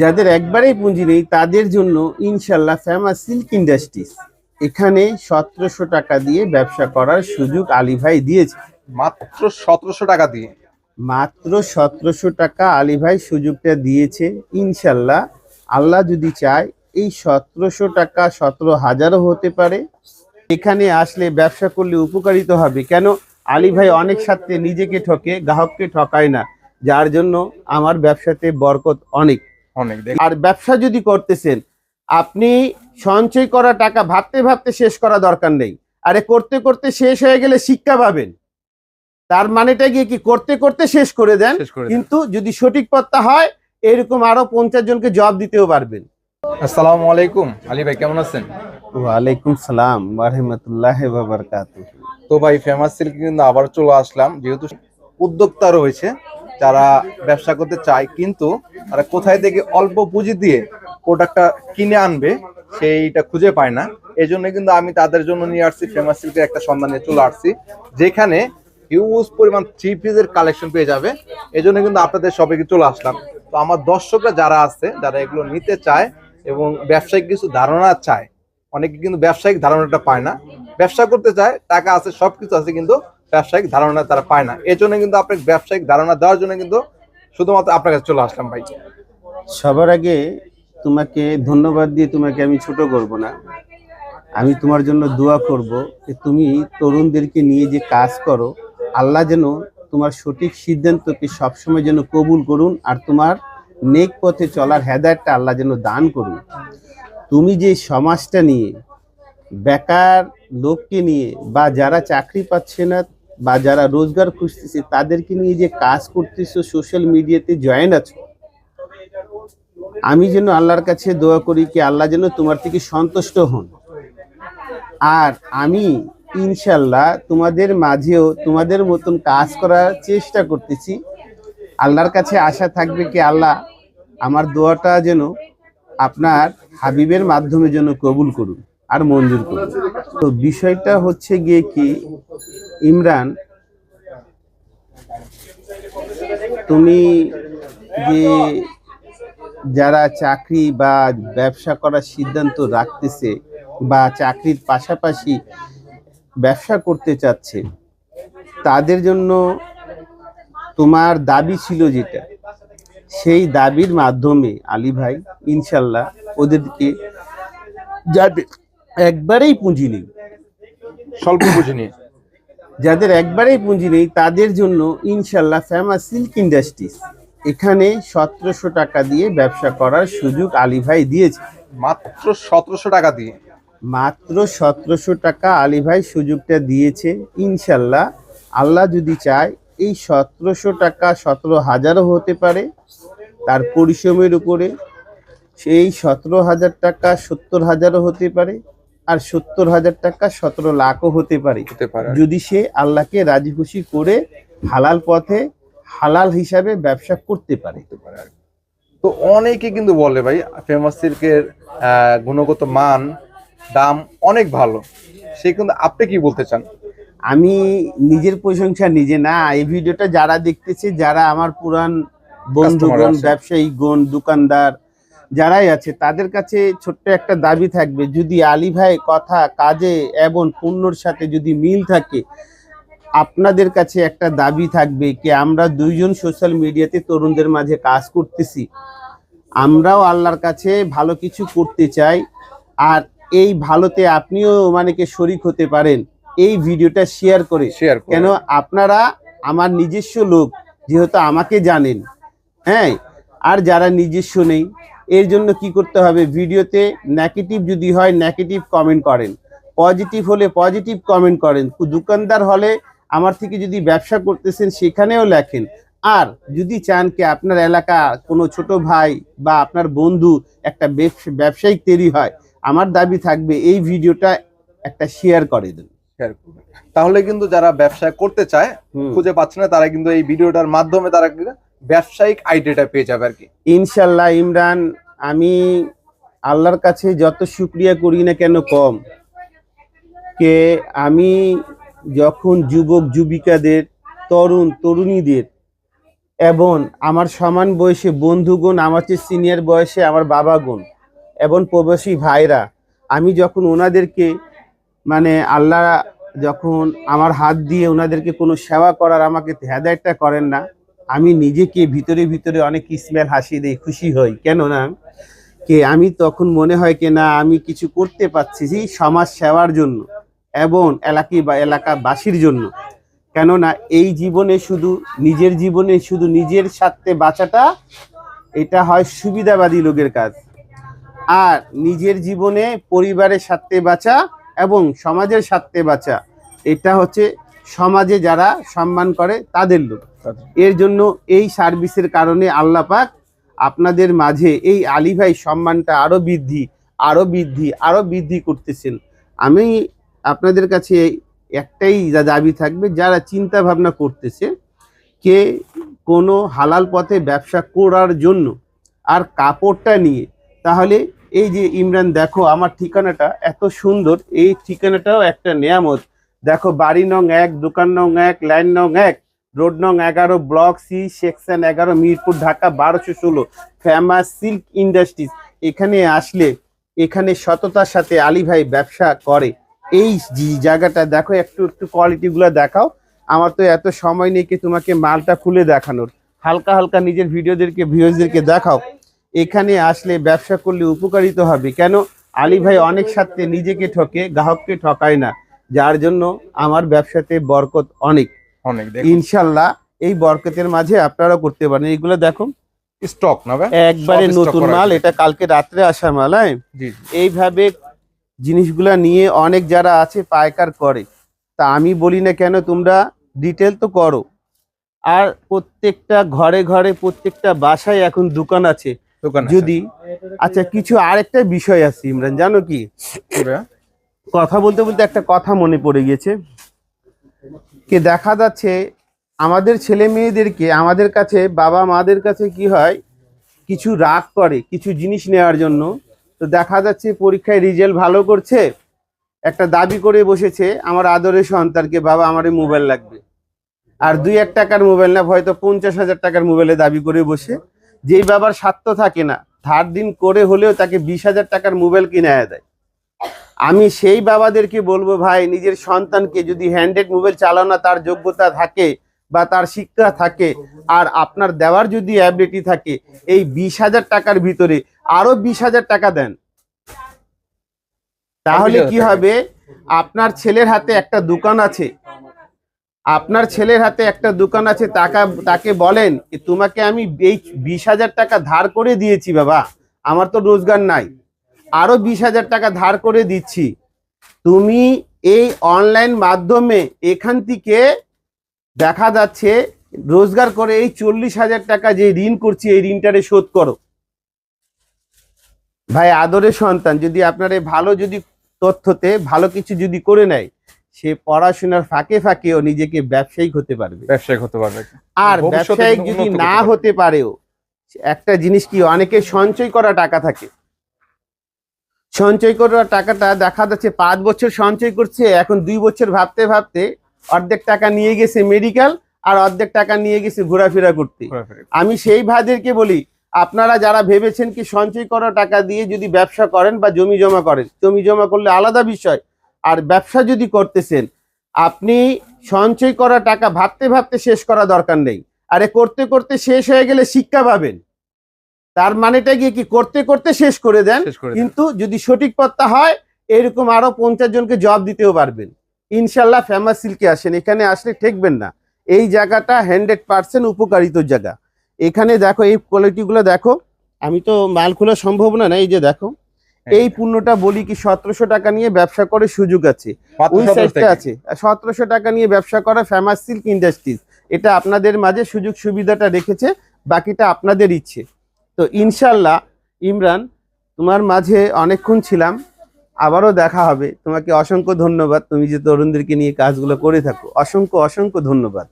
যাদের একবারেই পুঁজি নেই তাদের জন্য ইনশাল্লাহ ফেমাস সিল্ক ইন্ডাস্ট্রিজ এখানে সতেরোশো টাকা দিয়ে ব্যবসা করার সুযোগ আলী ভাই দিয়েছে। মাত্র সতেরোশো টাকা দিয়ে। মাত্র সতেরোশো টাকা আলী ভাই সুযোগটা দিয়েছে ইনশাল্লাহ। আল্লাহ যদি চায় এই সতেরোশো টাকা সতেরো হাজারও হতে পারে। এখানে আসলে ব্যবসা করলে উপকারিত হবে। কেন? আলী ভাই অনেক সাথে নিজেকে ঠকে গ্রাহককে ঠকায় না। যার জন্য আমার ব্যবসাতে বরকত অনেক। অনেক আর ব্যবসা যদি করতেছেন আপনি সঞ্চয় করা টাকা ভাবতে ভাবতে শেষ করা দরকার নেই। আরে করতে করতে শেষ হয়ে গেলে শিক্ষা পাবেন। তার মানেটা গিয়ে কি? করতে করতে শেষ করে দেন। কিন্তু যদি সঠিক পথটা হয় এরকম আরও পঞ্চাশ জনকে জবাব দিতেও পারবেন। আসসালামু আলাইকুম। আলী ভাই কেমন আছেন? ওয়ালাইকুম সালাম রহমতুল্লাহ বাবরকাত তো ভাই ফেমাস সিল্ক কিন্তু আবার চলে আসলাম। যেহেতু উদ্যোক্তা রয়েছে যারা ব্যবসা করতে চায়, কিন্তু তারা কোথায় থেকে অল্প পুঁজি দিয়ে প্রোডাক্টটা কিনে আনবে, সেইটা খুঁজে পায় না। এই জন্য কিন্তু আমি তাদের জন্য নিয়ে আসছি ফেমাস সিল্কের একটা সন্ধান নিয়ে চলে আসছি, যেখানে হিউজ পরিমাণ থ্রি পিসের কালেকশন পেয়ে যাবে। এই জন্য কিন্তু আপনাদের সবাইকে চলে আসলাম। তো আমার দর্শকরা যারা আছে, যারা এগুলো নিতে চায় এবং ব্যবসায়িক কিছু ধারণা চায়, অনেকে কিন্তু ব্যবসায়িক ধারণাটা পায় না। ব্যবসা করতে চায়, টাকা আছে, সবকিছু আছে, কিন্তু ব্যবসায়িক ধারণা তারা পায় না। এই জন্য কিন্তু আপনাকে ব্যবসায়িক ধারণা দেওয়ার জন্য কিন্তু শুধুমাত্র আপনার কাছে চলে আসলাম ভাই। সবার আগে তোমাকে ধন্যবাদ দিয়ে তোমাকে আমি ছোট করব না। আমি তোমার জন্য দোয়া করব যে তুমি তরুণদেরকে নিয়ে যে কাজ করো, আল্লাহ যেন তোমার সঠিক সিদ্ধান্তকে সবসময় যেন কবুল করুন আর তোমার নেক পথে চলার হেদায়তটা আল্লাহ যেন দান করুন। তুমি যে সমাজটা নিয়ে, বেকার লোককে নিয়ে বা যারা চাকরি পাচ্ছে না বা যারা রোজগার খুঁজতেছে, তাদেরকে নিয়ে যে কাজ করতেছো সোশ্যাল মিডিয়াতে জয়েন আছো, আমি যেন আল্লাহর কাছে দোয়া করি কি আল্লাহ যেন তোমার থেকে সন্তুষ্ট হন। আর আমি ইনশাল্লাহ তোমাদের মাঝেও তোমাদের মতন কাজ করার চেষ্টা করতেছি। আল্লাহর কাছে আশা থাকবে কি আল্লাহ আমার দোয়াটা যেন আপনার হাবিবের মাধ্যমে যেন কবুল করুন। আর মঞ্জুর করুন তো বিষয়টা হচ্ছে গিয়ে কি, ইমরান, তুমি যে যারা চাকরি বা ব্যবসা করার সিদ্ধান্ত রাখতেছে বা চাকরির পাশাপাশি ব্যবসা করতে চাচ্ছে, তাদের জন্য তোমার দাবি ছিল যেটা, সেই দাবির মাধ্যমে আলী ভাই, ইনশাল্লাহ ওদেরকে যাদের একবারেই পুঁজি নেই। স্বল্প পুঁজি নিয়ে যাদের একবারেই পুঁজি নেই তাদের জন্য ইনশাল্লাহ ফেমাস সিল্ক ইন্ডাস্ট্রিজ এখানে সতেরোশো টাকা দিয়ে ব্যবসা করার সুযোগ আলী ভাই দিয়েছে। মাত্র সতেরোশো টাকা দিয়ে। মাত্র সতেরোশো টাকা আলী ভাই সুযোগটা দিয়েছে। ইনশাল্লাহ আল্লাহ যদি চায় এই সতেরোশো টাকা সতেরো হাজারও হতে পারে তার পরিশ্রমের উপরে। সেই সতেরো হাজার টাকা সত্তর হাজারও হতে পারে। আর সত্তর হাজার টাকা সতেরো লাখও হতে পারে। হতে পারে। যদি সে আল্লাহকে রাজি খুশি করে হালাল পথে হালাল হিসাবে ব্যবসা করতে পারে। তো অনেকে কিন্তু বলে ভাই ফেমাস সিল্কের গুণগত মান দাম অনেক ভালো। সে কিন্তু আপনি কি বলতে চান? আমি নিজের প্রশংসা নিজে না এই ভিডিওটা যারা দেখতেছে যারা আমার পুরান বন্ধুগণ আছে। ব্যবসায়ী গণ দোকানদার যারাই আছে তাদের কাছে ছোট্ট একটা দাবি থাকবে যদি আলী ভাই কথা কাজে এবং পণ্যর সাথে যদি মিল থাকে আপনাদের কাছে একটা দাবি থাকবে কি আমরা দুইজন সোশ্যাল মিডিয়াতে তরুণদের মাঝে কাজ করতেছি আমরাও আল্লাহর কাছে ভালো কিছু করতে চাই আর এই ভালোতে আপনিও মানে কি শরিক হতে পারেন এই ভিডিওটা শেয়ার করে শেয়ার কেন আপনারা আমার নিজস্ব লোক যেহেতু আমাকে জানেন হ্যাঁ আর যারা নিজস্ব নেই এর জন্য কি করতে হবে? ভিডিওতে নেগেটিভ যদি হয় নেগেটিভ কমেন্ট করেন। পজিটিভ হলে পজিটিভ কমেন্ট করেন। দোকানদার হলে আমার থেকে যদি ব্যবসা করতেছেন সেখানেও লেখেন। আর যদি চান কি আপনার এলাকা কোনো ছোট ভাই বা আপনার বন্ধু একটা ব্যবসায়িক তৈরি হয় আমার দাবি থাকবে এই ভিডিওটা একটা শেয়ার করে দেন। শেয়ার তাহলে কিন্তু যারা ব্যবসা করতে চায়। খুঁজে পাচ্ছে না তারা কিন্তু এই ভিডিওটার মাধ্যমে তারা ব্যবসায়িক আইডিয়াটা পেয়ে যাবে আর কি। ইনশাল্লাহ, ইমরান, আমি আল্লাহর কাছে যত শুক্রিয়া করি না কেন কম, কে আমি যখন যুবক যুবিকাদের, তরুণ তরুণীদের এবং আমার সমান বয়সে বন্ধুগণ, আমার চেয়ে সিনিয়র বয়সে আমার বাবাগণ এবং প্রবাসী ভাইরা, আমি যখন ওনাদেরকে মানে আল্লাহ যখন আমার হাত দিয়ে ওনাদেরকে কোনো সেবা করার আমাকে হেদায়তটা করেন না আমি নিজেকে ভিতরে ভিতরে অনেক স্মেল হাসি দিই খুশি হই। কেন না? কে আমি তখন মনে হয় কি না, আমি কিছু করতে পারছি যে সমাজ সেবার জন্য এবং এলাকি বা এলাকাবাসীর জন্য। কেননা এই জীবনে শুধু নিজের জীবনে শুধু নিজের স্বার্থে বাঁচাটা, এটা হয় সুবিধাবাদী লোকের কাজ। আর নিজের জীবনে পরিবারের স্বার্থে বাঁচা এবং সমাজের স্বার্থে বাঁচা, এটা হচ্ছে সমাজে যারা সম্মান করে তাদের লোক। এর জন্য এই সার্ভিসের কারণে আল্লাহ পাক আপনাদের মাঝে এই আলী ভাই সম্মানটা আরও বৃদ্ধি আরও বৃদ্ধি আরও বৃদ্ধি করতেছেন। আমি আপনাদের কাছে একটাই যা- দাবি থাকবে, যারা চিন্তা ভাবনা করতেছে কে কোনো হালাল পথে ব্যবসা করার জন্য আর কাপড়টা নিয়ে, তাহলে এই যে ইমরান, দেখো আমার ঠিকানাটা এত সুন্দর, এই ঠিকানাটাও একটা নিয়ামত। দেখো বাড়ি নং এক, দোকান নং এক, লাইন নং এক রোড নং এগারো, ব্লক সি, সেকশন এগারো, মিরপুর, ঢাকা, বারোশো ষোলো, ফেমাস সিল্ক ইন্ডাস্ট্রিজ। এখানে আসলে, এখানে সততার সাথে আলী ভাই ব্যবসা করে। এই জায়গাটা, দেখো, একটু একটু কোয়ালিটি গুলো দেখাও। আমার তো এত সময় নেই কি তোমাকে মালটা খুলে দেখানোর। হালকা হালকা নিজের ভিডিওদেরকে ভিউজদেরকে দেখাও। এখানে আসলে ব্যবসা করলে উপকারিত হবে। কেন? আলী ভাই অনেক সাথে নিজেকে ঠকে, গ্রাহককে ঠকায় না। যার জন্য আমার ব্যবসাতে বরকত অনেক। অনেক ইনশাল্লাহ এই বরকতের মাঝে আপনারা করতে পারেন। এইগুলো দেখো স্টক না একবারে নতুন মাল এটা কালকে রাত্রে আসা মাল হ্যাঁ? এইভাবে জিনিসগুলা নিয়ে অনেক যারা আছে পাইকার করে। তা আমি বলি না কেন তোমরা ডিটেল তো করো। আর প্রত্যেকটা ঘরে ঘরে প্রত্যেকটা বাসায় এখন দোকান আছে। দোকান যদি আচ্ছা কিছু আরেকটা বিষয় আছে ইমরান জানো কি? কথা বলতে বলতে একটা কথা মনে পড়ে গেছে কে দেখা যাচ্ছে, আমাদের ছেলে মেয়েদেরকে, আমাদের কাছে বাবা মাদের কাছে কি হয়, কিছু রাগ করে, কিছু জিনিস নেওয়ার জন্য। তো দেখা যাচ্ছে পরীক্ষায় রেজাল্ট ভালো করছে, একটা দাবি করে বসেছে, আমার আদরের সন্তানকে, বাবা, আমার মোবাইল লাগবে। আর দুই এক টাকার মোবাইল না, হয়তো পঞ্চাশ হাজার টাকার মোবাইলে দাবি করে বসে। যেই বাবার স্বার্থ থাকে না, ধার দিন করে হলেও তাকে বিশ হাজার টাকার মোবাইল কিনে দেয়। আমি সেই বাবাদেরকে বলব ভাই, নিজের সন্তানকে যদি হ্যান্ডেড মোবাইল চালানো তার যোগ্যতা থাকে বা তার শিক্ষা থাকে আর আপনার দেওয়ার যদি অ্যাবিলিটি থাকে, এই বিশ হাজার টাকার ভিতরে আরও বিশ হাজার টাকা দেন। তাহলে কি হবে? আপনার ছেলের হাতে একটা দোকান আছে। আপনার ছেলের হাতে একটা দোকান আছে টাকা তাকে বলেন তোমাকে আমি এই বিশ হাজার টাকা ধার করে দিয়েছি বাবা, আমার তো রোজগার নাই। আরও বিশ হাজার টাকা ধার করে দিচ্ছি। তুমি এই অনলাইন মাধ্যমে এখান থেকে দেখা যাচ্ছে রোজগার করে এই চল্লিশ হাজার টাকা যে ঋণ করছি এই ঋণটারে শোধ করো। ভাই আদরের সন্তান যদি আপনার এই ভালো যদি তথ্যতে ভালো কিছু যদি করে নেয় সে পড়াশোনার ফাঁকে ফাঁকেও নিজেকে ব্যবসায়িক হতে পারবে। ব্যবসায়িক হতে পারবে। আর ব্যবসায়িক যদি না হতে পারেও একটা জিনিস কি অনেকে সঞ্চয় করা টাকা থাকে? সঞ্চয় করা টাকাটা দেখা যাচ্ছে পাঁচ বছর সঞ্চয় করছে এখন দুই বছর ভাবতে ভাবতে অর্ধেক টাকা নিয়ে গেছে মেডিকেল আর অর্ধেক টাকা নিয়ে গেছে ঘোরাফেরা করতে। আমি সেই ভাইদেরকে বলি আপনারা যারা ভেবেছেন কি সঞ্চয় করা টাকা দিয়ে যদি ব্যবসা করেন বা জমি জমা করেন জমি জমা করলে আলাদা বিষয়। আর ব্যবসা যদি করতেছেন আপনি সঞ্চয় করা টাকা ভাবতে ভাবতে শেষ করা দরকার নেই। আরে করতে করতে শেষ হয়ে গেলে শিক্ষা পাবেন। তার মানেটা গিয়ে কি করতে করতে শেষ করে দেন। কিন্তু যদি সঠিক পথটা হয় এরকম আরও পঞ্চাশ জনকে জব দিতেও পারবেন। ইনশাল্লাহ ফেমাস সিল্কে আসেন। এখানে আসলে ঠেকবেন না। এই জায়গাটা হান্ড্রেড পার্সেন্ট উপকারিত জায়গা। এখানে দেখো এই কোয়ালিটিগুলো দেখো। আমি তো মাল খোলা সম্ভব না না এই যে দেখো। এই পণ্যটা বলি কি সতেরোশো টাকা নিয়ে ব্যবসা করে সুযোগ আছে। ওই 17 আছে। সতেরোশো টাকা নিয়ে ব্যবসা করা ফেমাস সিল্ক ইন্ডাস্ট্রিজ এটা আপনাদের মাঝে সুযোগ সুবিধাটা রেখেছে বাকিটা আপনাদের ইচ্ছে। তো ইনশাল্লাহ ইমরান, তোমার মাঝে অনেকক্ষণ ছিলাম, আবারও দেখা হবে। তোমাকে অসংখ্য ধন্যবাদ। তুমি যে তরুণদেরকে নিয়ে কাজগুলো করে থাকো, অসংখ্য অসংখ্য ধন্যবাদ।